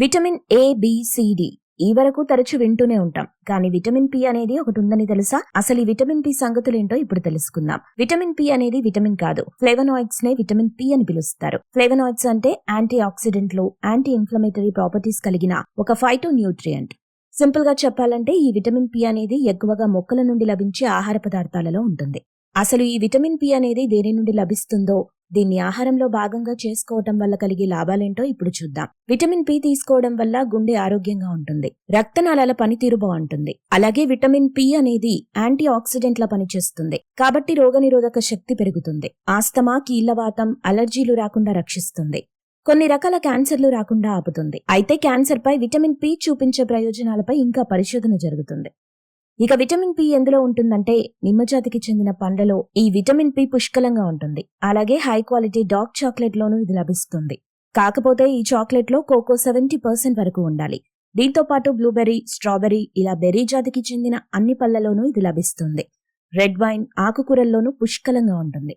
Vitamin A BCD ఈ వరకు తరచు వింటూనే ఉంటాం. కానీ విటమిన్ పి అనేది ఒకటి ఉందని తెలుసా? అసలు ఈ విటమిన్ పి సంగతులేంటో ఇప్పుడు తెలుసుకుందాం. విటమిన్ పి అనేది విటమిన్ కాదు. ఫ్లేవనాయిడ్స్ నే విటమిన్ పి అని పిలుస్తారు. ఫ్లేవనాయిడ్స్ అంటే యాంటీ ఆక్సిడెంట్లు యాంటీ ఇన్ఫ్లమేటరీ ప్రాపర్టీస్ కలిగిన ఒక ఫైటో న్యూట్రియంట్ సింపుల్గా చెప్పాలంటే ఈ విటమిన్ పి అనేది ఎక్కువగా మొక్కల నుండి లభించే ఆహార పదార్థాలలో ఉంటుంది. అసలు ఈ విటమిన్ పి అనేది దేని నుండి లభిస్తుందో దీన్ని ఆహారంలో భాగంగా చేసుకోవటం వల్ల కలిగే లాభాలేంటో ఇప్పుడు చూద్దాం. విటమిన్ పి తీసుకోవడం వల్ల గుండె ఆరోగ్యంగా ఉంటుంది. రక్తనాళాల పనితీరు బాగుంటుంది అలాగే విటమిన్ పి అనేది యాంటీ ఆక్సిడెంట్ల పనిచేస్తుంది. కాబట్టి రోగనిరోధక శక్తి పెరుగుతుంది. ఆస్తమా కీళ్ళవాతం అలర్జీలు రాకుండా రక్షిస్తుంది. కొన్ని రకాల క్యాన్సర్లు రాకుండా ఆపుతుంది. అయితే క్యాన్సర్ పై విటమిన్ పి చూపించే ప్రయోజనాలపై ఇంకా పరిశోధన జరుగుతుంది. ఇక విటమిన్ పి ఎందులో ఉంటుందంటే నిమ్మజాతికి చెందిన పండ్లలో ఈ విటమిన్ పి పుష్కలంగా ఉంటుంది. అలాగే హై క్వాలిటీ డార్క్ చాక్లెట్ లోనూ ఇది లభిస్తుంది. కాకపోతే ఈ చాక్లెట్లో కోకో సెవెంటీ పర్సెంట్ వరకు ఉండాలి. దీంతో పాటు బ్లూబెర్రీ స్ట్రాబెర్రీ ఇలా బెర్రీ జాతికి చెందిన అన్ని పళ్ళలోనూ ఇది లభిస్తుంది. రెడ్ వైన్ ఆకుకూరల్లోనూ పుష్కలంగా ఉంటుంది.